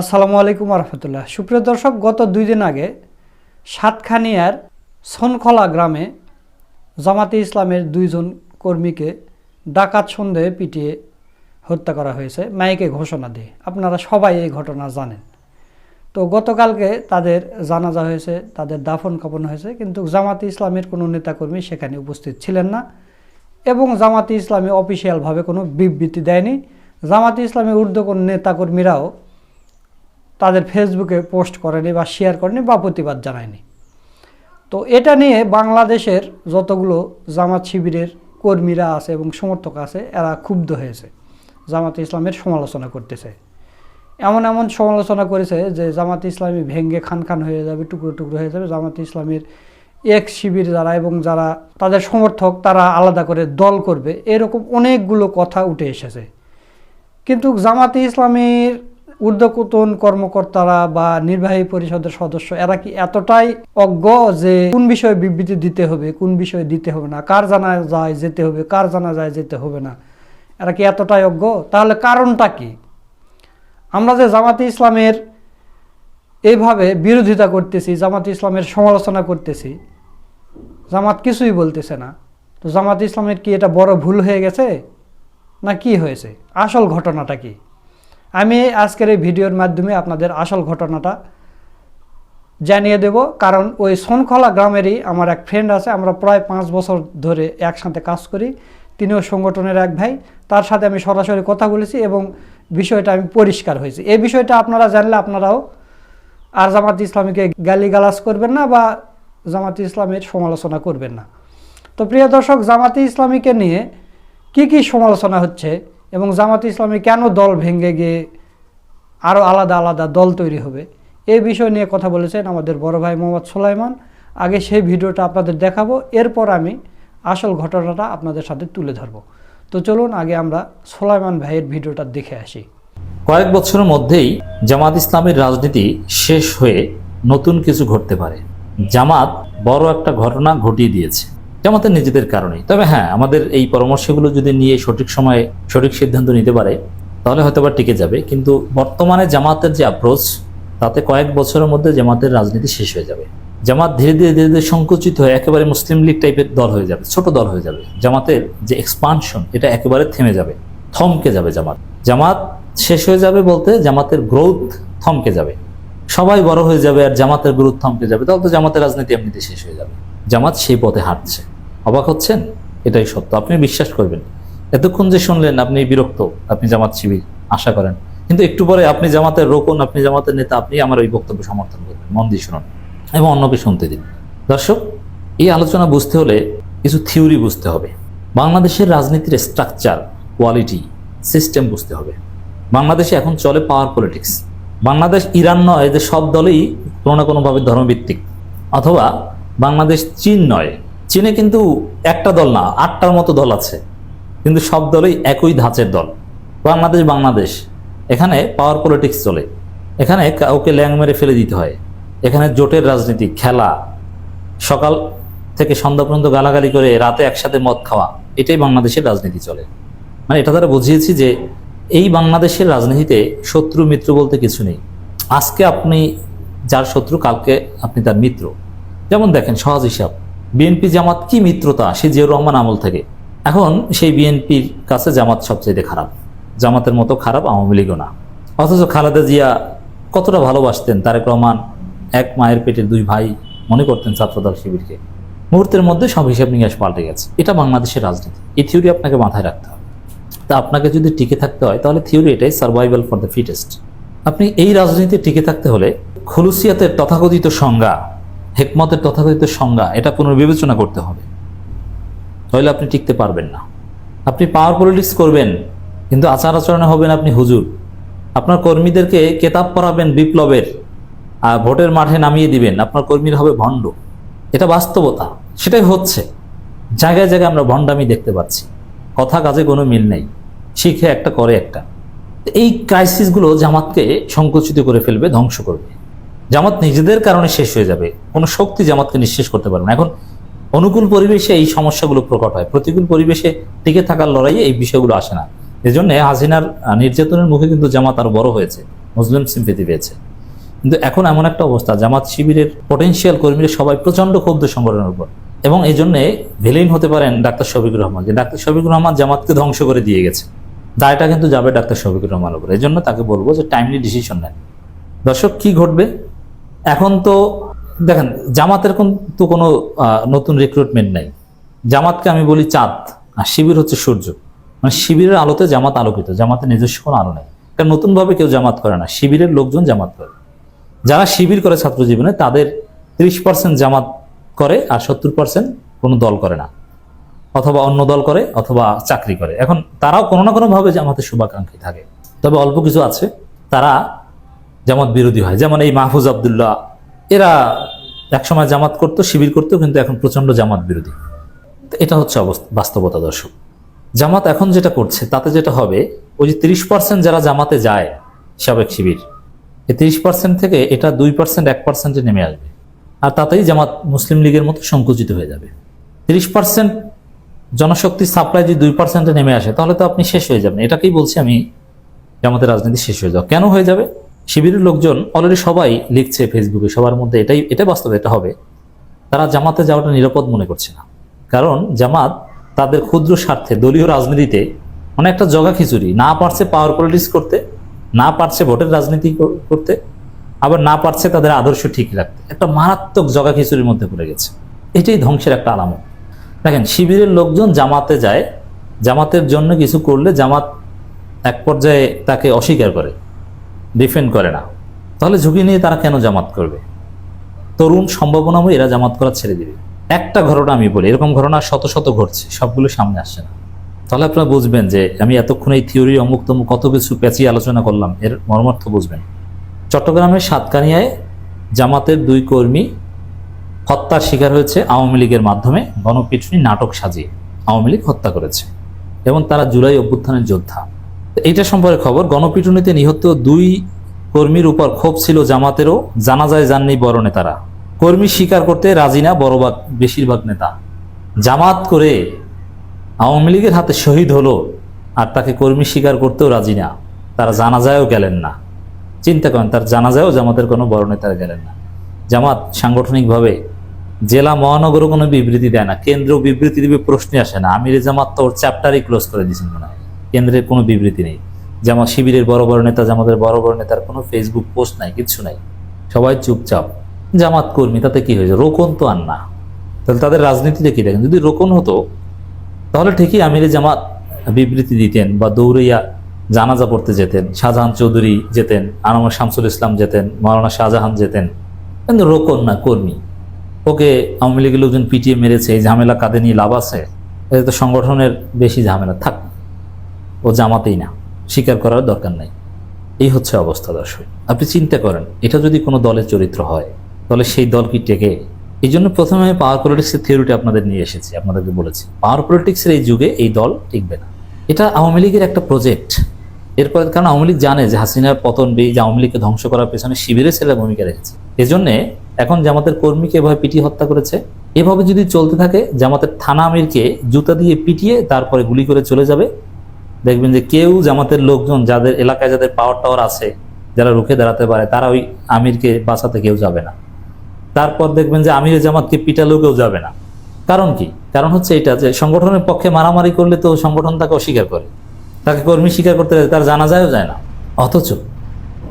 আসসালামু আলাইকুম রহমতুল্লাহ সুপ্রিয় দর্শক, গত দুই দিন আগে সাতখানিয়ার সনখলা গ্রামে জামাতে ইসলামের দুইজন কর্মীকে ডাকাত সন্দেহে পিটিয়ে হত্যা করা হয়েছে। মাইকে ঘোষণা দিয়ে। আপনারা সবাই এই ঘটনা জানেন। তো গতকালকে তাদের জানাজা হয়েছে, তাদের দাফন কাপন হয়েছে, কিন্তু জামাতে ইসলামের কোনো নেতাকর্মী সেখানে উপস্থিত ছিলেন না এবং জামাতে ইসলামী অফিসিয়ালভাবে কোনো বিবৃতি দেয়নি। জামাতে ইসলামী ঊর্ধ্ব কোনো নেতাকর্মীরাও তাদের ফেসবুকে পোস্ট করেনি বা শেয়ার করেনি বা প্রতিবাদ জানায়নি। তো এটা নিয়ে বাংলাদেশের যতগুলো জামাত শিবিরের কর্মীরা আছে এবং সমর্থক আছে, এরা ক্ষুব্ধ হয়েছে। জামাতে ইসলামের সমালোচনা করতেছে। এমন এমন সমালোচনা করেছে যে জামাত ইসলামী ভেঙ্গে খান খান হয়ে যাবে, টুকরো টুকরো হয়ে যাবে। জামাতে ইসলামের এক শিবির যারা এবং যারা তাদের সমর্থক, তারা আলাদা করে দল করবে। এরকম অনেকগুলো কথা উঠে এসেছে। কিন্তু জামাতে ইসলামীর ঊর্ধ্বতন কর্মকর্তারা বা নির্বাহী পরিষদের সদস্য, এরা কি এতটাই অজ্ঞ যে কোন বিষয়ে বিবৃতি দিতে হবে, কোন বিষয়ে দিতে হবে না? কার জানা যায় যেতে হবে, কার জানা যায় যেতে হবে না? এরা কি এতটাই অজ্ঞ? তাহলে কারণটা কি? আমরা যে জামাতে ইসলামের এইভাবে বিরোধিতা করতেছি, জামাতে ইসলামের সমালোচনা করতেছি, জামাত কিছুই বলতেছে না। তো জামাত ইসলামের কি এটা বড় ভুল হয়ে গেছে? না কি হয়েছে? আসল ঘটনাটা কি? আমি আজকের এই ভিডিওর মাধ্যমে আপনাদের আসল ঘটনাটা জানিয়ে দেব, কারণ ওই সোনখলা গ্রামেরই আমার এক ফ্রেন্ড আছে, আমরা প্রায় পাঁচ বছর ধরে একসাথে কাজ করি। তিনিও সংগঠনের এক ভাই। তার সাথে আমি সরাসরি কথা বলেছি এবং বিষয়টা আমি পরিষ্কার হয়েছি। এই বিষয়টা আপনারা জানলে আপনারাও আর জামাত ইসলামীকে গালিগালাজ করবেন না বা জামাত ইসলামের সমালোচনা করবেন না। তো প্রিয় দর্শক, জামাতে ইসলামীকে নিয়ে কি কি সমালোচনা হচ্ছে এবং জামাত ইসলামী কেন দল ভেঙে গিয়ে আরও আলাদা আলাদা দল তৈরি হবে? এই বিষয় নিয়ে কথা বলেছেন আমাদের বড় ভাই মোহাম্মদ সোলাইমান। আগে সেই ভিডিওটা আপনাদের দেখাবো, এরপর আমি আসল ঘটনাটা আপনাদের সাথে তুলে ধরবো। তো চলুন আগে আমরা সোলাইমান ভাইয়ের ভিডিওটা দেখে আসি। কয়েক বছরের মধ্যেই জামাত ইসলামের রাজনীতি শেষ হয়ে নতুন কিছু ঘটতে পারে। জামাত বড় একটা ঘটনা ঘটিয়ে দিয়েছে। জামাতের নিজেদের কারণে। তবে হ্যাঁ আমাদের এই পরামর্শগুলো যদি নিয়ে সঠিক সময়ে সঠিক সিদ্ধান্ত নিতে পারে, তাহলে হয়তো বা টিকে যাবে। কিন্তু বর্তমানে জামাতের যে অ্যাপ্রোচ তাতে কয়েক বছরের মধ্যে জামাতের রাজনীতি শেষ হয়ে যাবে। জামাত ধীরে ধীরে ধীরে ধীরে সংকুচিত হয়ে একেবারে মুসলিম লীগ টাইপের দল হয়ে যাবে, ছোট দল হয়ে যাবে। জামাতের যে এক্সপানশন এটা একেবারে থেমে যাবে, থমকে যাবে জামাত। জামাত শেষ হয়ে যাবে বলতে জামাতের গ্রোথ থমকে যাবে। সবাই বড় হয়ে যাবে আর জামাতের গ্রোথ থমকে যাবে। তাহলে তো জামাতের রাজনীতি এমনিতে শেষ হয়ে যাবে। জামাত সেই পথে হাঁটছে। অবাক হচ্ছেন? এটাই সত্য। আপনি বিশ্বাস করবেন। এতক্ষণ যে শুনলেন আপনি বিরক্ত, আপনি জামাত শিবির, আশা করেন। কিন্তু একটু পরে আপনি জামাতের রোকন, আপনি জামাতের নেতা, আপনি আমার ওই বক্তব্য সমর্থন করবেন। মন দিয়ে শুনুন এবং অন্যকে শুনতে দিন। দর্শক, এই আলোচনা বুঝতে হলে কিছু থিওরি বুঝতে হবে। বাংলাদেশের রাজনীতির স্ট্রাকচার, কোয়ালিটি, সিস্টেম বুঝতে হবে। বাংলাদেশে এখন চলে পাওয়ার পলিটিক্স। বাংলাদেশ, ইরান নয় যে সব দলেই কোনো না কোনোভাবে ধর্মভিত্তিক। অথবা বাংলাদেশ চীন নয় চীনে কিন্তু একটা দল না, আটটার মতো দল আছে। কিন্তু সব দলই একই ধাঁচের দল। বাংলাদেশ বাংলাদেশ। এখানে পাওয়ার পলিটিক্স চলে। এখানে কাউকে ল্যাং মেরে ফেলে দিতে হয়। এখানে জোটের রাজনীতি, খেলা। সকাল থেকে সন্ধ্যা পর্যন্ত গালাগালি করে রাতে একসাথে মদ খাওয়া, এটাই বাংলাদেশের রাজনীতি চলে। মানে এটা দ্বারা বুঝিয়েছি যে এই বাংলাদেশের রাজনীতিতে শত্রু, মিত্র বলতে কিছু নেই। আজকে আপনি যার শত্রু, কালকে আপনি তার মিত্র। যেমন দেখেন, সহজ হিসাব। বিএনপি জামাত কি মিত্রতা, সে জিয়াউর রহমান আমল থেকে। এখন সেই বিএনপির কাছে জামাত সবচেয়ে খারাপ। জামাতের মতো খারাপ আওয়ামী লীগও না। অথচ খালেদা জিয়া কতটা ভালোবাসতেন, তারেক রহমান এক মায়ের পেটের দুই ভাই মনে করতেন ছাত্রদল শিবিরকে। মুহূর্তের মধ্যে সব হিসাব নিকাশ পাল্টে গেছে। এটা বাংলাদেশের রাজনীতি। এই থিওরি আপনাকে মাথায় রাখতে হবে। তা আপনাকে যদি টিকে থাকতে হয়, তাহলে থিওরি এটাই সার্ভাইভাল ফর দ্য ফিটেস্ট আপনি এই রাজনীতিতে টিকে থাকতে হলে খুলুসিয়াতের তথাকথিত সংজ্ঞা হেকমতের তথাকথিত সংজ্ঞা, এটা পুনর্বিবেচনা করতে হবে। তাহলে আপনি টিকতে পারবেন না। আপনি পাওয়ার পলিটিক্স করবেন, কিন্তু আচার আচরণে হবেন আপনি হুজুর। আপনার কর্মীদেরকে কেতাব পড়াবেন বিপ্লবের, আর ভোটের মাঠে নামিয়ে দিবেন। আপনার কর্মীরা হবে ভণ্ড। এটা বাস্তবতা, সেটাই হচ্ছে। জায়গায় জায়গায় আমরা ভণ্ডামি দেখতে পাচ্ছি। কথা কাজে কোনো মিল নেই। শিখে একটা, করে একটা। এই ক্রাইসিসগুলো জামাতকে সংকুচিত করে ফেলবে, ধ্বংস করবে। জামাত নিজেদের কারণে শেষ হয়ে যাবে। কোনো শক্তি জামাতকে নিঃশেষ করতে পারবে না। এখন অনুকূল পরিবেশে এই সমস্যাগুলো প্রকট হয়। প্রতিকূল পরিবেশে টিকে থাকার লড়াইয়ে এই বিষয়গুলো আসে না। এজন্য হাসিনার নির্যাতনের মুখে কিন্তু জামাত আরও বড় হয়েছে। মুসলিম সিম্পেথি পেয়েছে। কিন্তু এখন এমন একটা অবস্থা, জামাত শিবিরের পটেনশিয়াল কর্মীরা সবাই প্রচণ্ড ক্ষুব্ধ সংগঠনের উপর। এবং এই জন্য ভিলেন হতে পারেন ডাক্তার শফিকুর রহমান। যে ডাক্তার শফিকুর রহমান জামাতকে ধ্বংস করে দিয়ে গেছে। দায়টা কিন্তু যাবে ডাক্তার শফিকুর রহমানের উপর। এই জন্য তাকে বলব যে টাইমলি ডিসিশন নেন। দর্শক, কি ঘটবে? এখন তো দেখেন, জামাতের কোন তো কোনো নতুন রিক্রুটমেন্ট নাই। জামাতকে আমি বলি চাঁদ, আর শিবির হচ্ছে সূর্য। মানে শিবিরের আলোতে জামাত আলোকিত, জামাতের নিজস্ব কোনো আলো নেই। কারণ নতুনভাবে কেউ জামাত করে না, শিবিরের লোকজন জামাত করে। যারা শিবির করে ছাত্র জীবনে তাদের ত্রিশ পার্সেন্ট জামাত করে আর সত্তর পার্সেন্ট কোনো দল করে না। অথবা অন্য দল করে, অথবা চাকরি করে। এখন তারাও কোনো না কোনোভাবে জামাতের শুভাকাঙ্ক্ষী থাকে। তবে অল্প কিছু আছে। তারা জামাত বিরোধী হয়। যেমন এই মাহফুজ আবদুল্লাহ, এরা একসময় জামাত করতো, শিবির করতো, কিন্তু এখন প্রচণ্ড জামাত বিরোধী। এটা হচ্ছে বাস্তবতা দর্শক। জামাত এখন যেটা করছে, তাতে যেটা হবে, ওই যে তিরিশ পার্সেন্ট যারা জামাতে যায়, সাবেক শিবির, এই তিরিশ পার্সেন্ট থেকে এটা দুই পার্সেন্ট এক পার্সেন্টে নেমে আসবে। আর তাতেই জামাত মুসলিম লীগের মতো সংকুচিত হয়ে যাবে। তিরিশ পার্সেন্ট জনশক্তি সাপ্লাই যদি দুই পার্সেন্টে নেমে আসে, তাহলে তো আপনি শেষ হয়ে যাবেন। এটাকেই বলছি আমি, জামাতের রাজনীতি শেষ হয়ে যাও কেন হয়ে যাবে? শিবিরের লোকজন অলরেডি সবাই লিখছে ফেসবুকে সবার মধ্যে এটাই এটাই বাস্তব এটা হবে। তারা জামাতে যাওয়াটা নিরাপদ মনে করছে না। কারণ জামাত তাদের ক্ষুদ্র স্বার্থে, দলীয় রাজনীতিতে অনেকটা জগা খিচুড়ি। না পারছে পাওয়ার পলিটিক্স করতে, না পারছে ভোটের রাজনীতি করতে, আবার না পারছে তাদের আদর্শ ঠিক রাখতে। একটা মারাত্মক জগা খিচুড়ির মধ্যে পড়ে গেছে। এটাই ধ্বংসের একটা আলামত। দেখেন, শিবিরের লোকজন জামাতে যায়, জামাতের জন্য কিছু করলে জামাত এক পর্যায়ে তাকে অস্বীকার করে। ডিফেন্ড করে না। তাহলে ঝুঁকি নিয়ে তারা কেন জামাত করবে? তরুণ সম্ভাবনাময় এরা জামাত করা ছেড়ে দিবে। একটা ঘটনা আমি বলি, এরকম ঘটনা শত শত ঘটছে, সবগুলো সামনে আসছে না। তাহলে আপনারা বুঝবেন যে আমি এতক্ষণ এই থিওরি অমুক তমুক কত কিছু পেঁচিয়ে আলোচনা করলাম, এর মর্মার্থ বুঝবেন চট্টগ্রামের সাতকানিয়ায় জামাতের দুই কর্মী হত্যার শিকার হয়েছে আওয়ামী লীগের মাধ্যমে, গণপিটুনি নাটক সাজিয়ে আওয়ামী লীগ হত্যা করেছে। এবং তারা জুলাই অভ্যুত্থানের যোদ্ধা। তো এইটা সম্পর্কে খবর, গণপিটুনিতে নিহত দুই কর্মীর উপর ক্ষোভ ছিল জামাতেরও, জানাজায় যাননি বড় নেতারা। কর্মী স্বীকার করতে রাজি না বড়ভাগ বেশিরভাগ নেতা। জামাত করে আওয়ামী লীগের হাতে শহীদ হলো আর তাকে কর্মী স্বীকার করতেও রাজি না। তারা জানাজায়ও গেলেন না। চিন্তা করেন, তার জানাজায়ও জামাতের কোনো বড় নেতারা গেলেন না। জামাত সাংগঠনিকভাবে জেলা মহানগরও কোনো বিবৃতি দেয় না। কেন্দ্র বিবৃতি দিবে প্রশ্নে আসে না। আমির জামাত তো ওর চ্যাপ্টারই ক্লোজ করে দিয়েছেন মনে হয়। কেন্দ্রের কোনো বিবৃতি নেই। যেমন শিবিরের বড় বড় নেতা, জামাতের বড় বড় নেতার কোনো ফেসবুক পোস্ট নাই, কিচ্ছু নাই। সবাই চুপচাপ। জামাত কর্মী, তাতে কি হয়েছে? রোকন তো আর না। তাহলে তাদের রাজনীতিতে কি দেখেন? যদি রোকন হতো, তাহলে ঠিকই আমিরে জামাত বিবৃতি দিতেন বা দৌড়াইয়া জানাজা পড়তে যেতেন, শাহজাহান চৌধুরী যেতেন আনামা শামসুল ইসলাম যেতেন মাওলানা শাহজাহান যেতেন। কিন্তু রোকন না, কর্মী। ওকে আওয়ামী লীগের লোকজন পিটিয়ে মেরেছে, এই ঝামেলা কাঁধে নিয়ে লাভ আছে? এতে তো সংগঠনের বেশি ঝামেলা। থাক। ও জামাতেই না। স্বীকার করার দরকার নাই। এই হচ্ছে অবস্থা দর্শক। আপনি চিন্তা করেন, এটা যদি কোনো দলের চরিত্র হয়, তাহলে সেই দল কি টেকে? এই জন্য প্রথমে আমি পাওয়ার পলিটিক্সের থিওরিটা আপনাদের নিয়ে এসেছি, আপনাদেরকে বলেছি। পাওয়ার পলিটিক্সের এই যুগে এই দল টিকবে না। এটা আওয়ামী লীগের একটা প্রজেক্ট এরপর, কারণ আওয়ামী লীগ জানে যে হাসিনার পতন বি যে আওয়ামী লীগকে ধ্বংস করার পেছনে শিবিরের ছেলে ভূমিকা রেখেছে। এজন্যে এখন জামাতের কর্মীকে এভাবে পিটিয়ে হত্যা করেছে। এভাবে যদি চলতে থাকে, জামাতের থানা আমিরকে জুতা দিয়ে পিটিয়ে তারপরে গুলি করে চলে যাবে। দেখবেন যে কেউ জামাতের লোকজন যাদের এলাকায় যাদের পাওয়ার টাওয়ার আছে, যারা রুখে দাঁড়াতে পারে, তারা ওই আমিরকে বাঁচাতে কেউ যাবে না। তারপর দেখবেন যে আমির জামাতকে পিটালেও কেউ যাবে না। কারণ কি? কারণ হচ্ছে এটা যে সংগঠনের পক্ষে মারামারি করলে তো সংগঠন তাকে অস্বীকার করে। তাকে কর্মী স্বীকার করতে তার জানা যায়ও যায় না। অথচ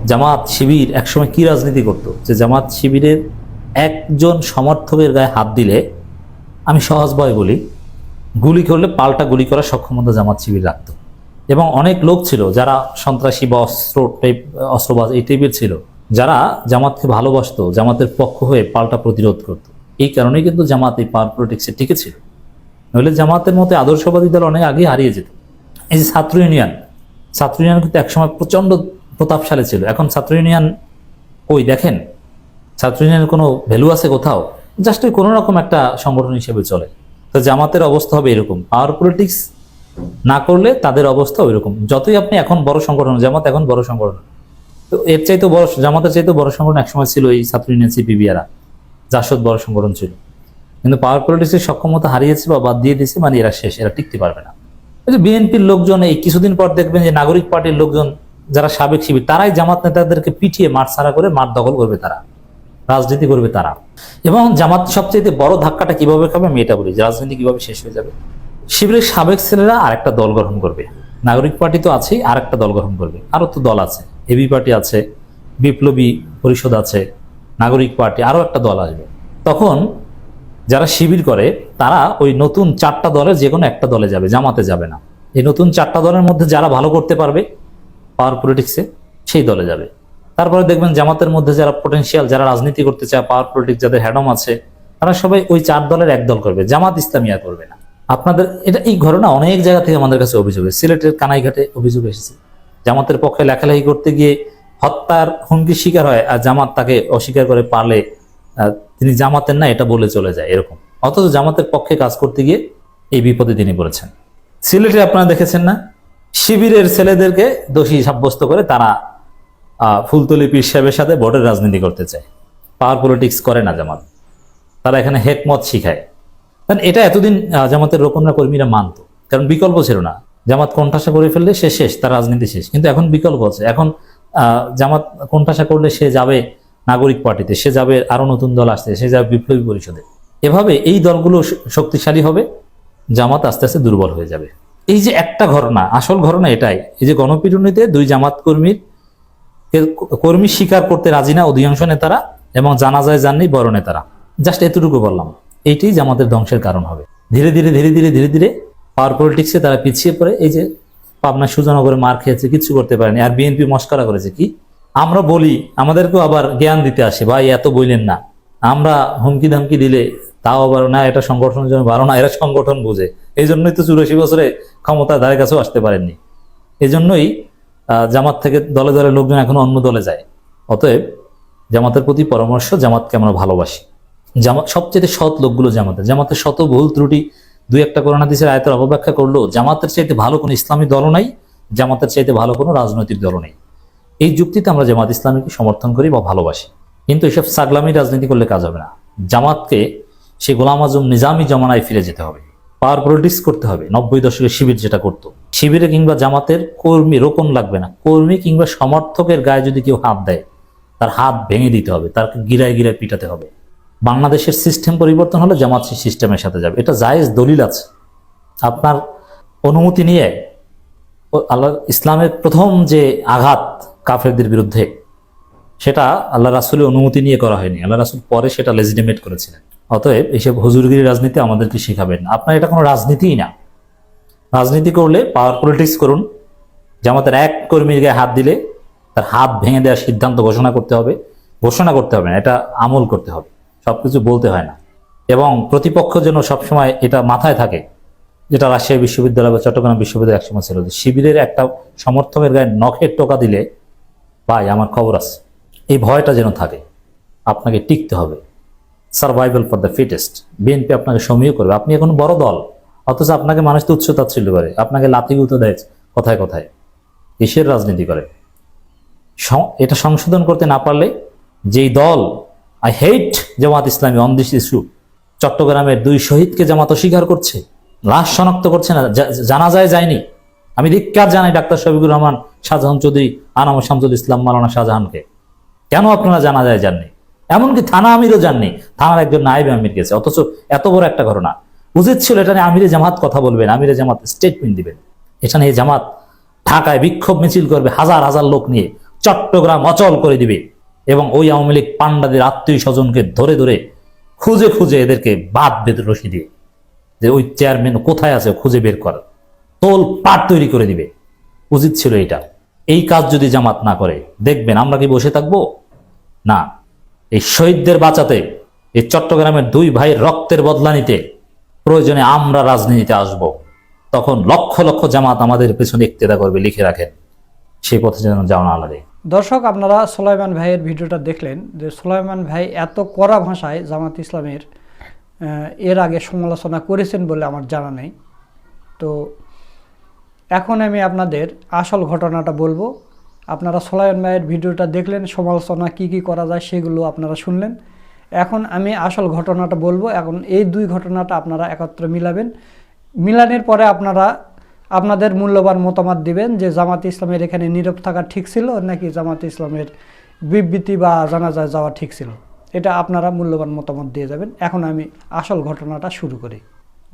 জামাত শিবির একসময় কি রাজনীতি করত? যে জামাত শিবিরের একজন সমর্থকের গায়ে হাত দিলে, আমি সহজ ভয় বলি, গুলি করলে পাল্টা গুলি করার সক্ষমতা জামাত শিবির রাখত। এবং অনেক লোক ছিল যারা সন্ত্রাসী বা অস্ত্র টাইপ অস্ত্রবাজ এই টাইপের ছিল, যারা জামাতকে ভালোবাসত, জামাতের পক্ষ হয়ে পাল্টা প্রতিরোধ করত। এই কারণেই কিন্তু জামাত এই পাওয়ার পলিটিক্সে টিকেছিল নইলে জামাতের মতো আদর্শবাদী দল অনেক আগে হারিয়ে যেত। এই যে ছাত্র ইউনিয়ন ছাত্র ইউনিয়ন কিন্তু একসময় প্রচণ্ড প্রতাপশালী ছিল। এখন ছাত্র ইউনিয়ন ওই দেখেন? ছাত্র ইউনিয়নের কোনো ভ্যালু আছে কোথাও? জাস্ট কোনো রকম একটা সংগঠন হিসেবে চলে। তো জামাতের অবস্থা হবে এরকম। পাওয়ার পলিটিক্স না করলে তাদের অবস্থা ওইরকম। যতই আপনি এখন বড় সংগঠন, জামাত এখন বড় সংগঠন। তো এর চাইতে বড়, জামাতের চাইতে বড় সংগঠন একসময় ছিল এই ছাত্র ইউনিয়ন সিপিবিআরা জাসদ বড় সংগঠন ছিল। কিন্তু পাওয়ার পলিটিক্সের সক্ষমতা হারিয়েছে বা বাদ দিয়ে দিয়েছে মানে এরা শেষ, এরা টিকতে পারবে না। যে বিএনপির লোকজন এই কিছুদিন পর দেখবেন যে নাগরিক পার্টির লোকজন যারা সাবেক শিবির, তারাই জামাত নেতাদেরকে পিটিয়ে মাঠ ছাড়া করে মাঠ দখল করবে তারা, রাজনীতি করবে তারা। এবং জামাত সবচেয়ে বড় ধাক্কাটা কীভাবে খাবে আমি এটা বলি রাজনীতি কীভাবে শেষ হয়ে যাবে। শিবিরের সাবেক ছেলেরা আরেকটা দল গঠন করবে। নাগরিক পার্টি তো আছেই, আরেকটা দল গঠন করবে। আরও তো দল আছে। এবি পার্টি আছে, বিপ্লবী পরিষদ আছে, নাগরিক পার্টি আরও একটা দল আসবে। তখন যারা শিবির করে, তারা ওই নতুন চারটা দলের যে কোনো একটা দলে যাবে, জামাতে যাবে না। এই নতুন চারটা দলের মধ্যে যারা ভালো করতে পারবে পাওয়ার পলিটিক্সে সেই দলে যাবে। তারপরে দেখবেন জামাতের মধ্যে যারা পটেনশিয়াল যারা রাজনীতি করতে চায় পাওয়ার পলিটিক্স যাদের হ্যাডম আছে, তারা সবাই ওই চার দলের এক দল করবে। জামাত ইসলামিয়া করবে না। আপনাদের, এটা এই ঘটনা অনেক জায়গা থেকে আমাদের কাছে অভিযোগ। সিলেটের কানাইঘাটে অভিযোগ এসেছে। জামাতের পক্ষে লেখালেখি করতে গিয়ে হত্যার হুমকির শিকার হয় আর জামাত তাকে অস্বীকার করে পারলে তিনি জামাতের না, এটা বলে চলে যায় এরকম। অথচ জামাতের পক্ষে কাজ করতে গিয়ে এই বিপদে তিনি বলেছেন সিলেটে আপনারা দেখেছেন না? শিবিরের ছেলেদেরকে দোষী সাব্যস্ত করে তারা ফুলতলি পীর সাহেবের সাথে ভোটের রাজনীতি করতে চায়। পাওয়ার পলিটিক্স করে না জামাত। তারা এখানে হেকমত শিখায়। কারণ এটা এতদিন জামাতের রোকনরা, কর্মীরা মানত। কারণ বিকল্প ছিল না। জামাত কোণঠাসা করে ফেললে সে শেষ, তার রাজনীতি শেষ। কিন্তু এখন বিকল্প আছে। এখন জামাত কোণঠাসা করলে সে যাবে নাগরিক পার্টিতে, সে যাবে আরও নতুন দল আসছে সে যাবে বিপ্লবী পরিষদে। এভাবে এই দলগুলো শক্তিশালী হবে, জামাত আস্তে আস্তে দুর্বল হয়ে যাবে। এই যে একটা ঘটনা, আসল ঘটনা এটাই। এই যে গণপিটুনিতে দুই জামাত কর্মীর কর্মী স্বীকার করতে রাজি না অধিকাংশ নেতারা এবং জানা জানাজায় যাননি বড় নেতারা। জাস্ট এতটুকু বললাম। এইটাই জামাতের ধ্বংসের কারণ হবে। ধীরে ধীরে ধীরে ধীরে ধীরে ধীরে পাওয়ার পলিটিক্সে তারা পিছিয়ে পড়ে। এই যে পাবনা সুজনগরে মার খেয়েছে, কিছু করতে পারেনি। আর বিএনপি মস্করা করেছে কি? আমরা বলি, আমাদেরকেও আবার জ্ঞান দিতে আসে, ভাই, এত বললেন না। আমরা হুমকি ধামকি দিলে তাও আবার না, এটা সংগঠনের জন্য ভালো না, এরা সংগঠন বুঝে। এই জন্যই তো চুরাশি বছরে ক্ষমতার ধারে কাছেও আসতে পারেননি। এই জন্যই জামাত থেকে দলে দলে লোকজন এখন অন্য দলে যায়। অতএব জামাতের প্রতি পরামর্শ, জামাতকে আমরা ভালোবাসি। জামাত সবচেয়ে সৎ লোকগুলো জামাতের জামাতের শত ভুল ত্রুটি, দুই একটা করোনা দিসের আয়তের অপব্যাখ্যা করলেও জামাতের চাইতে ভালো কোনো ইসলামী দলও নাই, জামাতের চাইতে ভালো কোনো রাজনৈতিক দলও নেই। এই যুক্তিতে আমরা জামাত ইসলামীকে সমর্থন করি বা ভালোবাসি। কিন্তু এসব সাগলামি রাজনীতি করলে কাজ হবে না। জামাতকে সে গোলাম আজম নিজামী জমানায় ফিরে যেতে হবে। পাওয়ার পলিটিক্স করতে হবে। নব্বই দশকে শিবির যেটা করতো। শিবিরে কিংবা জামাতের কর্মী রোপণ লাগবে না। কর্মী কিংবা সমর্থকের গায়ে যদি কেউ হাত দেয়, তার হাত ভেঙে দিতে হবে। তাকে গিরায় গিরায় পিটাতে হবে। বাংলাদেশের সিস্টেম পরিবর্তন হলে জামাত সিস্টেমের সাথে যাবে। এটা জায়েজ দলিল আছে। আপনার অনুমতি নিয়ে আল্লাহ ইসলামের প্রথম যে আঘাত কাফেরদের বিরুদ্ধে, সেটা আল্লাহ রাসুলের অনুমতি নিয়ে করা হয়নি। আল্লাহ রাসুল পরে সেটা লেজিটিমেট করেছিলেন। অতএব এইসব হুজুরগিরি রাজনীতি আমাদেরকে শেখাবেন আপনার এটা কোনো রাজনীতিই না। রাজনীতি করলে পাওয়ার পলিটিক্স করুন। জামাতের এক কর্মীর গায়ে হাত দিলে তার হাত ভেঙে দেওয়ার সিদ্ধান্ত ঘোষণা করতে হবে। ঘোষণা করতে হবে না, এটা আমল করতে হবে। সবকিছু বলতে হয় না। এবং প্রতিপক্ষ যেন সবসময় এটা মাথায় থাকে, যেটা রাজশাহী বিশ্ববিদ্যালয় বা চট্টগ্রাম বিশ্ববিদ্যালয় একসময় ছিল যে শিবিরের একটা সমর্থকের গায়ে নখের টোকা দিলে, ভাই, আমার খবর আছে। এই ভয়টা যেন থাকে, আপনাকে টিকতে হবে। Survival for the fittest BNP আপনাকে সমীহ করবে। আপনি এখন বড় দল, অথচ আপনাকে মানুষ তো উচ্চতা ছিল করে, আপনাকে লাথি গুঁতো দেয় কথায় কথায়। দেশের রাজনীতি করে। এটা সংশোধন করতে না পারলে যেই দল I hate Jamaat Islami on this issue চট্টগ্রামের দুই শহীদকে জামাত অস্বীকার করছে। লাশ শনাক্ত করছে না জানা যায় যায়নি। আমি ধিক্কার জানাই ডাক্তার শফিকুর রহমান, শাহজাহান চৌধুরী, আনাম শামসুল ইসলাম মালানা শাহজাহানকে। কেন আপনারা জানা যায় জাননি এমনকি থানা আমিরও জাননি থানার একজন নায়েব আমির গেছে, অথচ এত বড় একটা ঘটনা। উচিত ছিল এটা নিয়ে আমিরে জামাত কথা বলবেন, আমিরে জামাত স্টেটমেন্ট দিবেন। এখানে এই জামাত ঢাকায় বিক্ষোভ মিছিল করবে হাজার হাজার লোক নিয়ে। চট্টগ্রাম অচল করে দিবে। এবং ওই আওয়ামী লীগ পান্ডাদের আত্মীয় স্বজনকে ধরে ধরে খুঁজে খুঁজে এদেরকে বাদ বেঁধে রশি দিয়ে যে ওই চেয়ারম্যান কোথায় আছে খুঁজে বের কর। তোল পাট তৈরি করে দিবে। উচিত ছিল এটা। এই কাজ যদি জামাত না করে, দেখবেন আমরা কি বসে থাকব? না। এই শহীদদের বাঁচাতে, এই চট্টগ্রামের দুই ভাইয়ের রক্তের বদলা নিতে, প্রয়োজনে আমরা রাজনীতিতে আসব। তখন লক্ষ লক্ষ জামাত আমাদের পেছনে ইক্তেদা করবে, লিখে রাখেন। সেই পথে যেন যাওয়া না লাগে। দর্শক, আপনারা সোলাইমান ভাইয়ের ভিডিওটা দেখলেন যে সোলাইমান ভাই এত কড়া ভাষায় জামাত ইসলামের এর আগে সমালোচনা করেছেন বলে আমার জানা নেই। তো এখন আমি আপনাদের আসল ঘটনাটা বলব। আপনারা সোলাইমান ভাইয়ের ভিডিওটা দেখলেন, সমালোচনা কি কি করা যায় সেগুলো আপনারা শুনলেন। এখন আমি আসল ঘটনাটা বলব। এখন এই দুই ঘটনাটা আপনারা একত্রে মিলাবেন। মিলানের পরে আপনারা আপনাদের মূল্যবান মতামত দিবেন যে জামাত ইসলামের এখানে নীরব থাকা ঠিক ছিল নাকি জামাত ইসলামের বিবৃতি বা জানাজায় যাওয়া ঠিক ছিল? এটা আপনারা মূল্যবান মতামত দিয়ে যাবেন। এখন আমি আসল ঘটনাটা শুরু করি।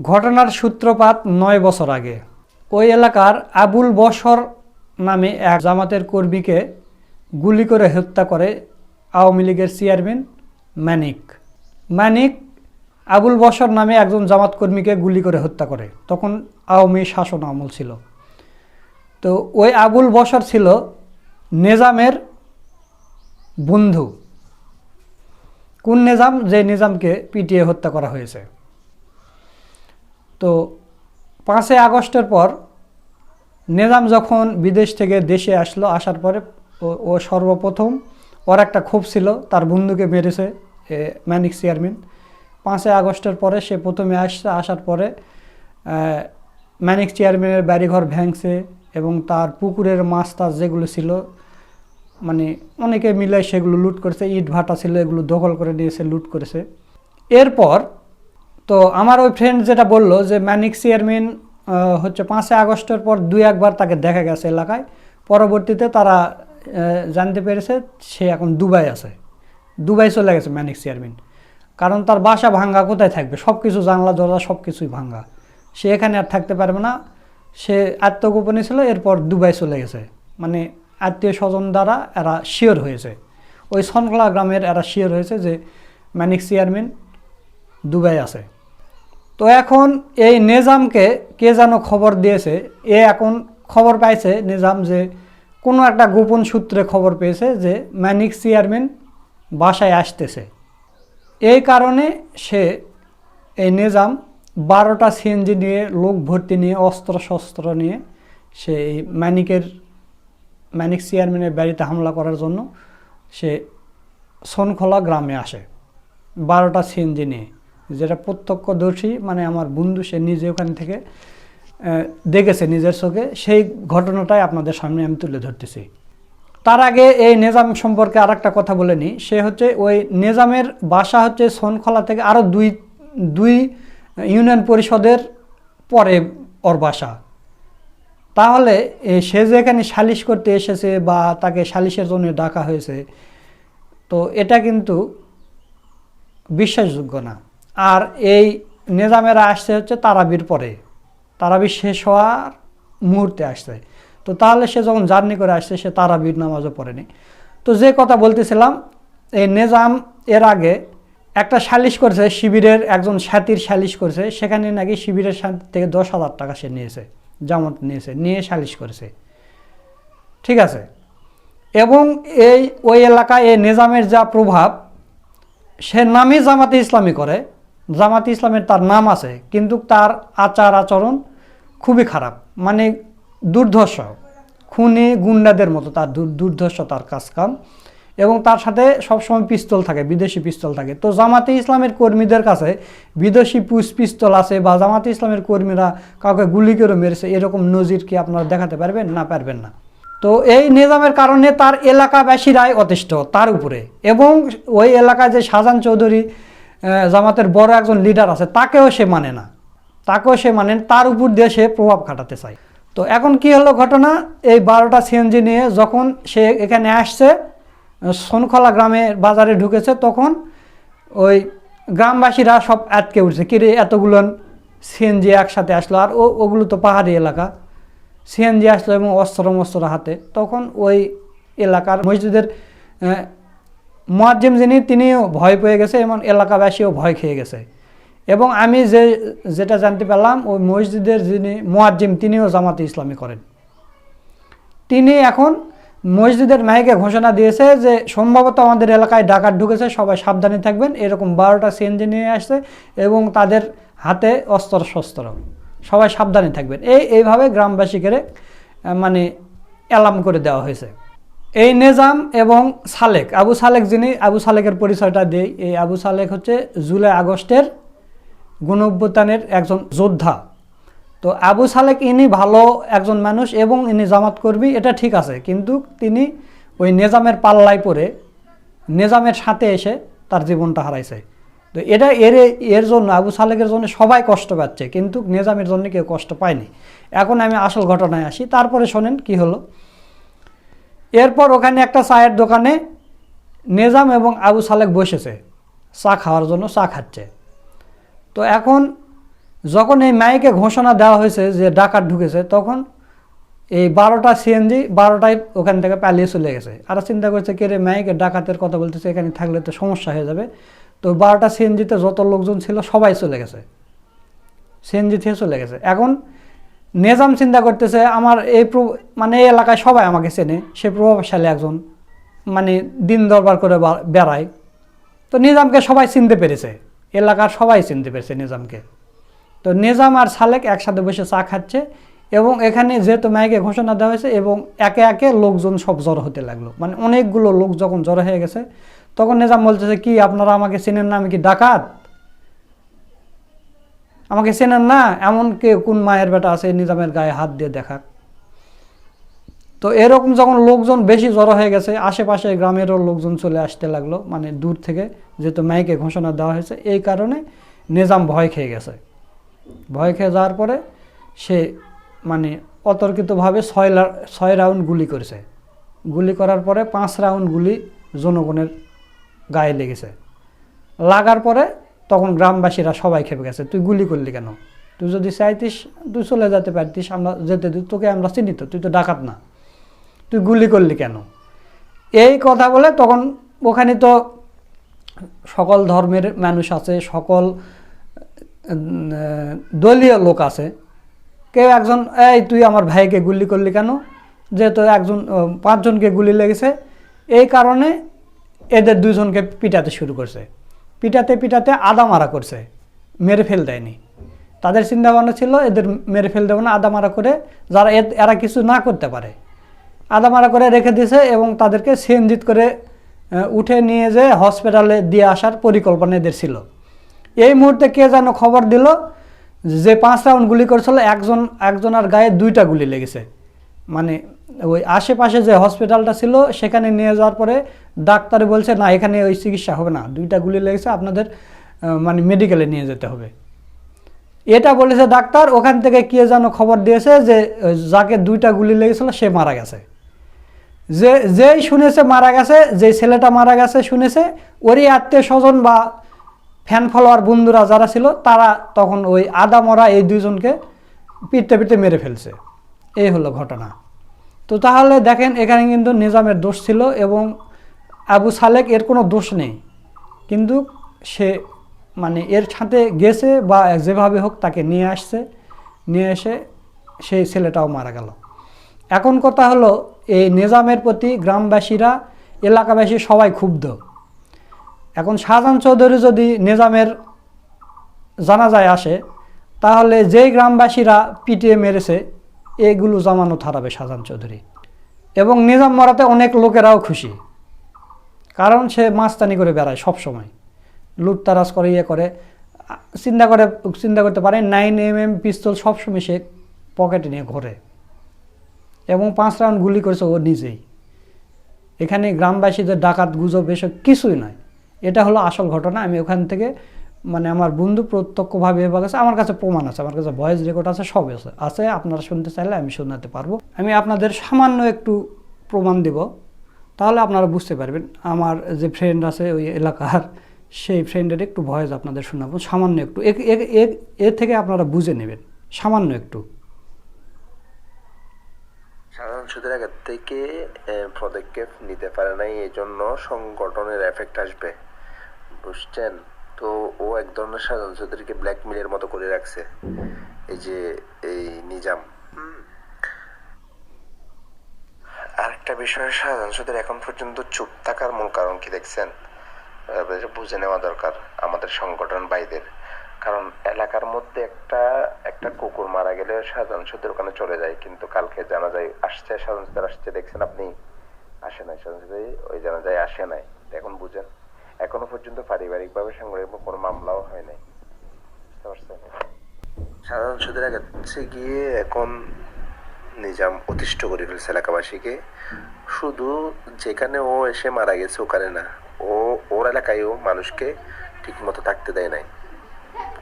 ঘটনার সূত্রপাত নয় বছর আগে। ওই এলাকার আবুল বসর নামে এক জামাতের কর্মীকে গুলি করে হত্যা করে আওয়ামী লীগের চেয়ারম্যান ম্যানিক ম্যানিক আবুল বসর নামে একজন জামাত কর্মীকে গুলি করে হত্যা করে। তখন আওয়ামী শাসন আমল ছিল। তো ওই আবুল বসর ছিল নিজামের বন্ধু। কোন নিজাম? যে নিজামকে পিটিয়ে হত্যা করা হয়েছে। তো পাঁচই আগস্টের পর নিজাম যখন বিদেশ থেকে দেশে আসলো, আসার পরে ও- সর্বপ্রথম ওর একটা ক্ষোভ ছিল, তার বন্ধুকে মেরেছে ম্যানিক চেয়ারম্যান। পাঁচই আগস্টের পরে সে প্রথমে আসছে আসার পরে ম্যানিক চেয়ারম্যানের বাড়িঘর ভেঙছে এবং তার পুকুরের মাছ টাছ যেগুলো ছিল মানে অনেকে মিলে সেগুলো লুট করেছে, ইট ভাটা ছিল, এগুলো দখল করে নিয়েছে, লুট করেছে। এরপর তো আমার ওই ফ্রেন্ড যেটা বলল যে ম্যানিক চেয়ারম্যান হচ্ছে পাঁচই আগস্টের পর দুই একবার তাকে দেখা গেছে এলাকায়। পরবর্তীতে তারা জানতে পেরেছে সে এখন দুবাই আছে। দুবাই চলে গেছে ম্যানিক চেয়ারম্যান কারণ তার বাসা ভাঙ্গা কোথায় থাকবে? সব কিছু জানলা, দরজা সব কিছুই ভাঙ্গা। সে এখানে আর থাকতে পারবে না। সে আত্মগোপনে ছিল, এরপর দুবাই চলে গেছে। মানে আত্মীয় স্বজন দ্বারা এরা শিওর হয়েছে। ওই সনকলা গ্রামের এরা শিওর হয়েছে যে ম্যানিক চেয়ারম্যান দুবাই আছে। তো এখন এই নিজামকে কে যেন খবর দিয়েছে, এ এখন খবর পাইছে নিজাম যে কোনো একটা গোপন সূত্রে খবর পেয়েছে যে ম্যানিক চেয়ারম্যান বাসায় আসতেছে। এই কারণে সে এই নিজাম বারোটা সিএনজি নিয়ে, লোক ভর্তি নিয়ে অস্ত্র শস্ত্র নিয়ে সে এই ম্যানিকের, ম্যানিক চেয়ারম্যানের বাড়িতে হামলা করার জন্য সে সোনখোলা গ্রামে আসে। বারোটা সিএনজি নিয়ে। যেটা প্রত্যক্ষদর্শী মানে আমার বন্ধু, সে নিজে ওখান থেকে দেখেছে নিজের চোখে। সেই ঘটনাটাই আপনাদের সামনে আমি তুলে ধরতেছি। তার আগে এই নিজাম সম্পর্কে আর একটা কথা বলে নিই। সে হচ্ছে ওই নিজামের বাসা হচ্ছে সোনখলা থেকে আরও দুই দুই ইউনিয়ন পরিষদের পরে ওর বাসা। তাহলে সে যে এখানে সালিশ করতে এসেছে বা তাকে সালিশের জন্য ডাকা হয়েছে, তো এটা কিন্তু বিশ্বাসযোগ্য না। আর এই নিজামেরা আসছে হচ্ছে তারাবির পরে। তারাবির শেষ হওয়ার মুহূর্তে আসছে। তো তাহলে সে যখন জার্নি করে আসছে, সে তারাবির নামাজও পড়েনি। তো যে কথা বলতেছিলাম, এই নিজাম এর আগে একটা সালিশ করেছে, শিবিরের একজন সাথীর সালিশ করেছে, সেখানে নাকি শিবিরের থেকে দশ হাজার টাকা সে নিয়েছে, জামাত নিয়েছে, নিয়ে সালিশ করেছে। ঠিক আছে? এবং এই, ওই এলাকায় এই নিজামের যা প্রভাব, সে নামই জামাতে ইসলামী করে, জামাতে ইসলামের তার নাম আছে, কিন্তু তার আচার আচরণ খুবই খারাপ। মানে দুর্ধর্ষ, খুনে গুন্ডাদের মতো তার দুর- দুর্ধর্ষ তার কাজকাম এবং তার সাথে সবসময় পিস্তল থাকে, বিদেশি পিস্তল থাকে। তো জামাতে ইসলামের কর্মীদের কাছে বিদেশি পুষ পিস্তল আছে বা জামাতে ইসলামের কর্মীরা কাউকে গুলি করে মেরেছে, এরকম নজির কি আপনারা দেখাতে পারবেন? না পারবেন না। তো এই নিজামের কারণে তার এলাকাবাসীরাই অতিষ্ঠ তার উপরে এবং ওই এলাকায় যে শাহজাহান চৌধুরী জামাতের বড় একজন লিডার আছে, তাকেও সে মানে না। তাকেও সে মানে তার উপর দিয়ে সে প্রভাব খাটাতে চায়। তো এখন কি হলো ঘটনা? এই বারোটা সিএনজি নিয়ে যখন সে এখানে আসছে, সোনখলা গ্রামে বাজারে ঢুকেছে, তখন ওই গ্রামবাসীরা সব আটকে উঠছে। কিরে এতগুলো সিএনজি একসাথে আসলো? আর ওগুলো তো পাহাড়ি এলাকা। সিএনজি আসলো এবং অস্ত্র মস্ত্র হাতে। তখন ওই এলাকার মসজিদের মোয়াজ্জিম যিনি, তিনিও ভয় পেয়ে গেছে এবং এলাকাবাসীও ভয় খেয়ে গেছে। এবং আমি যে, যেটা জানতে পারলাম, ওই মসজিদের যিনি মোয়াজ্জিম, তিনিও জামাতে ইসলামী করেন। তিনি এখন মসজিদের মাইকে ঘোষণা দিয়েছে যে, সম্ভবত আমাদের এলাকায় ডাকাত ঢুকেছে, সবাই সাবধানে থাকবেন, এরকম বারোটা সিএনজি নিয়ে আসছে এবং তাদের হাতে অস্ত্র শস্ত্র সবাই সাবধানে থাকবেন। এই, এইভাবে গ্রামবাসীকে মানে অ্যালার্ম করে দেওয়া হয়েছে। এই নেজাম এবং সালেক, আবু সালেক যিনি, আবু সালেকের পরিচয়টা দেই, এই আবু সালেক হচ্ছে জুলাই আগস্টের গণঅভ্যুত্থানের একজন যোদ্ধা। তো আবু সালেক ইনি ভালো একজন মানুষ এবং ইনি জামাত কর্মী, এটা ঠিক আছে। কিন্তু তিনি ওই নিজামের পাল্লায় পড়ে, নিজামের সাথে এসে তার জীবনটা হারাইছে। তো এটা এর এর জন্য, আবু সালেকের জন্য সবাই কষ্ট পাচ্ছে, কিন্তু নিজামের জন্য কেউ কষ্ট পায়নি। এখন আমি আসল ঘটনায় আসি, তারপরে শোনেন কি হলো। এরপর ওখানে একটা চায়ের দোকানে নিজাম এবং আবু সালেক বসেছে, চা খাওয়ার জন্য চা খাচ্ছে। তো এখন যখন এই মাইকে ঘোষণা দেওয়া হয়েছে যে ডাকাত ঢুকেছে, তখন এই বারোটা সিএনজি বারোটায় ওখান থেকে পালিয়ে চলে গেছে। আর চিন্তা করছে কে রে, মাইকে ডাকাতের কথা বলতেছে, এখানে থাকলে তো সমস্যা হয়ে যাবে। তো বারোটা সিএনজিতে যত লোকজন ছিল সবাই চলে গেছে। সিএনজি থেকে চলে গেছে। এখন নিজাম চিন্তা করতেছে, আমার এই মানে এই এলাকায় সবাই আমাকে চেনে, সে প্রভাবশালী একজন মানে দিন দরবার করে বেড়ায়। তো নিজামকে সবাই চিনতে পেরেছে। এলাকার সবাই চিনতে পেরেছে নিজামকে। তো নিজাম আর সালেক একসাথে বসে চা খাচ্ছে এবং এখানে যেহেতু মাইকে ঘোষণা দেওয়া হয়েছে এবং একে একে লোকজন সব জড়ো হতে লাগল। মানে অনেকগুলো লোক যখন জড়ো হয়ে গেছে, তখন নিজাম বলতেছে, কি, আপনারা আমাকে চেনেন না? আমি কি ডাকাত? আমাকে চেনেন না? এমন কে কোন মায়ের বেটা আছে, নিজামের গায়ে হাত দিয়ে দেখাক তো এরকম যখন লোকজন বেশি জড়ো হয়ে গেছে, আশেপাশে গ্রামেরও লোকজন চলে আসতে লাগল মানে দূর থেকে, যেহেতু মাইকে ঘোষণা দেওয়া হয়েছে, এই কারণে নিজাম ভয় খেয়ে গেছে। ভয় খেয়ে যাওয়ার পরে সে মানে অতর্কিতভাবে ছয় ছয় রাউন্ড গুলি করেছে। গুলি করার পরে পাঁচ রাউন্ড গুলি জনগণের গায়ে লেগেছে। লাগার পরে তখন গ্রামবাসীরা সবাই খেপে গেছে, তুই গুলি করলি কেন? তুই যদি চাইতিস, তুই চলে যেতে পারতিস, আমরা যেতে দিই তোকে আমরা চিনি তো, তুই তো ডাকাত না। তুই গুলি করলি কেন? এই কথা বলে তখন ওখানে তো সকল ধর্মের মানুষ আছে, সকল দলীয় লোক আছে। কেউ একজন, এই, তুই আমার ভাইকে গুলি করলি কেন? যেহেতু একজন পাঁচজনকে গুলি লেগেছে। এই কারণে এদের দুজনকে পিটাতে শুরু করছে। পিটাতে পিটাতে আদা মারা করছে, মেরে ফেল দেয়নি। তাদের চিন্তা ভাবনা ছিল, এদের মেরে ফেল দেবো না, আদা মারা করে যারা এরা কিছু না করতে পারে। আদা মারা করে রেখে দিয়েছে এবং তাদেরকে সিএনজিত করে উঠে নিয়ে যেয়ে হসপিটালে দিয়ে আসার পরিকল্পনা এদের ছিল। এই মুহূর্তে কে যেন খবর দিল যে পাঁচ রাউন্ড গুলি করেছিল, একজন, একজনের গায়ে দুইটা গুলি লেগেছে। মানে ওই আশেপাশে যে হসপিটালটা ছিল, সেখানে নিয়ে যাওয়ার পরে ডাক্তার বলছে, না, এখানে ওই চিকিৎসা হবে না। দুইটা গুলি লেগেছে, আপনাদের মানে মেডিকেলে নিয়ে যেতে হবে। এটা বলেছে ডাক্তার। ওখান থেকে কে যেন খবর দিয়েছে যে, যাকে দুইটা গুলি লেগেছিল, সে মারা গেছে। যে, যেই শুনেছে মারা গেছে যে ছেলেটা মারা গেছে শুনেছে, ওরই আত্মীয় স্বজন বা ফ্যান ফলোয়ার বন্ধুরা যারা ছিল, তারা তখন ওই আদা, মরা এই দুইজনকে পিটতে পিটতে মেরে ফেলছে। এই হলো ঘটনা। তো তাহলে দেখেন, এখানে কিন্তু নিজামের দোষ ছিল এবং আবু সালেক এর কোনো দোষ নেই। কিন্তু সে মানে এর সাথে গেছে বা যেভাবে হোক তাকে নিয়ে আসছে, নিয়ে এসে সেই ছেলেটাও মারা গেল। এখন কথা হলো এই নিজামের প্রতি গ্রামবাসীরা, এলাকাবাসী সবাই ক্ষুব্ধ। এখন শাহজাহান চৌধুরী যদি নিজামের জানাজায় আসে, তাহলে যেই গ্রামবাসীরা পিটিয়ে মেরেছে, এগুলো জামানত হারাবে শাহজাহান চৌধুরী। এবং নিজাম মরাতে অনেক লোকেরাও খুশি। কারণ সে মাস্তানি করে বেড়ায় সব সময় লুটতারাজ করে ইয়ে করে। চিন্তা করে, চিন্তা করতে পারে, নাইন এম এম পিস্তল সবসময় সে পকেটে নিয়ে ঘোরে। এবং পাঁচ রাউন্ড গুলি করেছে ও নিজেই। এখানে গ্রামবাসীদের ডাকাত, গুজব এসব কিছুই নয় এটা হলো আসল ঘটনা। আমি ওখান থেকে মানে আমার বন্ধু প্রত্যক্ষভাবে এবার গেছে, আমার কাছে প্রমাণ আছে, আমার কাছে ভয়েস রেকর্ড আছে সব আছে। আছে, আপনারা শুনতে চাইলে আমি শোনাতে পারব। আমি আপনাদের সামান্য একটু প্রমাণ দেব, তাহলে আপনারা বুঝতে পারবেন। আমার যে ফ্রেন্ড আছে, ওই এলাকার, সেই ফ্রেন্ডের একটু ভয়েস আপনাদের শোনাবো, সামান্য একটু। এ- থেকে আপনারা বুঝে নেবেন, সামান্য একটু। সাধারণ সুদের আগের থেকে পদক্ষেপ নিতে পারে নাই এই জন্য সংগঠনের এফেক্ট আসবে। বুঝছেন? তো ও এক ধরনের সাধারণ চৌধুরীকে ব্ল্যাকমেলের মতো করে রাখছে। এই যে, এই নিজাম। আরেকটা বিষয়, সাধারণ সুদের এখন পর্যন্ত চুপ থাকার মূল কারণ কি দেখছেন? বুঝে নেওয়া দরকার আমাদের সংগঠন বাইদের কারণ এলাকার মধ্যে একটা একটা কুকুর মারা গেলে সাধারণ সুদের ওখানে চলে যায়, কিন্তু কালকে জানা যায় আসছে সাধারণ সুদের আসছে, দেখছেন আপনি? আসে নাই সাধারণ সুদের ওই জানা যায় আসে নাই। এখন বুঝেন, এখনও পর্যন্ত পারিবারিক ভাবে সাংগঠনিক কোনো মামলাও হয় নাই। সাধারণ সুদের কাছে গিয়ে এখন নিজাম অতিষ্ঠ করে ফেলছে এলাকাবাসীকে। শুধু যেখানে ও এসে মারা গেছে, ওখানে না, ও, ওর এলাকায়ও মানুষকে ঠিক মতো থাকতে দেয় নাই।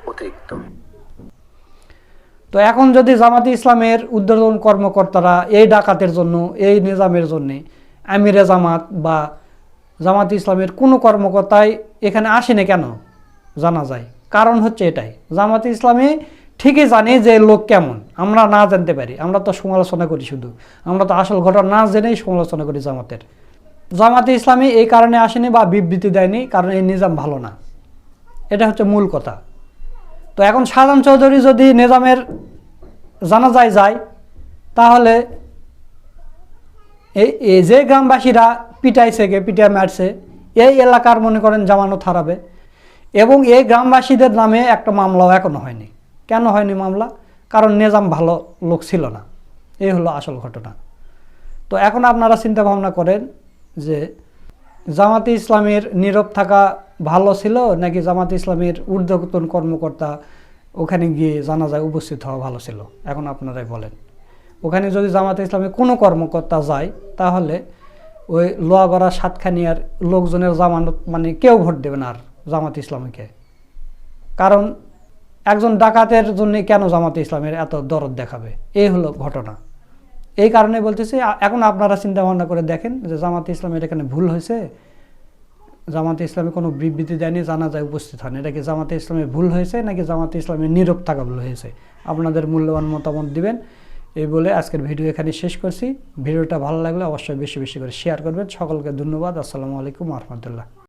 অতিরিক্ত। তো এখন যদি জামাতি ইসলামের উদ্বোধন কর্মকর্তারা এই ডাকাতের জন্য, এই নিজামের জন্য, আমিরে জামাত বা জামাত ইসলামের কোনো কর্মকর্তাই এখানে আসেনি কেন? জানা যায়। কারণ হচ্ছে এটাই, জামাত ইসলামী ঠিকই জানে যে লোক কেমন। আমরা না জানতে পারি, আমরা তো সমালোচনা করি শুধু। আমরা তো আসল ঘটনা না জেনেই সমালোচনা করি জামাতের। জামাতে ইসলামী এই কারণে আসেনি বা বিবৃতি দেয়নি, কারণ এই নিজাম ভালো না। এটা হচ্ছে মূল কথা। তো এখন শাহজাহান চৌধুরী যদি নিজামের জানাজায় যায়, তাহলে এই যে গ্রামবাসীরা পিটাইছে গে পিটাই মারছে, এই এলাকার মনে করেন জামানত হারাবে। এবং এই গ্রামবাসীদের নামে একটা মামলাও এখনও হয়নি। কেন হয়নি মামলা? কারণ নিজাম ভালো লোক ছিল না। এই হলো আসল ঘটনা। তো এখন আপনারা চিন্তা ভাবনা করেন যে জামাতি ইসলামের নীরব থাকা ভালো ছিল নাকি জামাতে ইসলামের ঊর্ধ্বতন কর্মকর্তা ওখানে গিয়ে জানাজায় উপস্থিত হওয়া ভালো ছিল? এখন আপনারাই বলেন। ওখানে যদি জামাতে ইসলামের কোনো কর্মকর্তা যায়, তাহলে ওই লোয়াগড়া সাতখানিয়ার লোকজনের জামানত মানে কেউ ভোট দেবে না আর জামাত ইসলামীকে। কারণ একজন ডাকাতের জন্য কেন জামাতে ইসলামের এত দরদ দেখাবে? এই হলো ঘটনা। এই কারণে বলতেছি এখন আপনারা চিন্তা ভাবনা করে দেখেন যে জামাতে ইসলামের এখানে ভুল হয়েছে। জামাতে ইসলামে কোনো বিবৃতি দেয়নি জানা যায় উপস্থিত হন এটা কি জামাতে ইসলামে ভুল হয়েছে নাকি জামাতে ইসলামে নীরব থাকা ভুল হয়েছে? আপনাদের মূল্যবান মতামত দিবেন। এই বলে আজকের ভিডিও এখানে শেষ করছি। ভিডিওটা ভালো লাগলে অবশ্যই বেশি বেশি করে শেয়ার করবেন। সকলকে ধন্যবাদ। আসসালামু আলাইকুম রহমতুল্লাহ।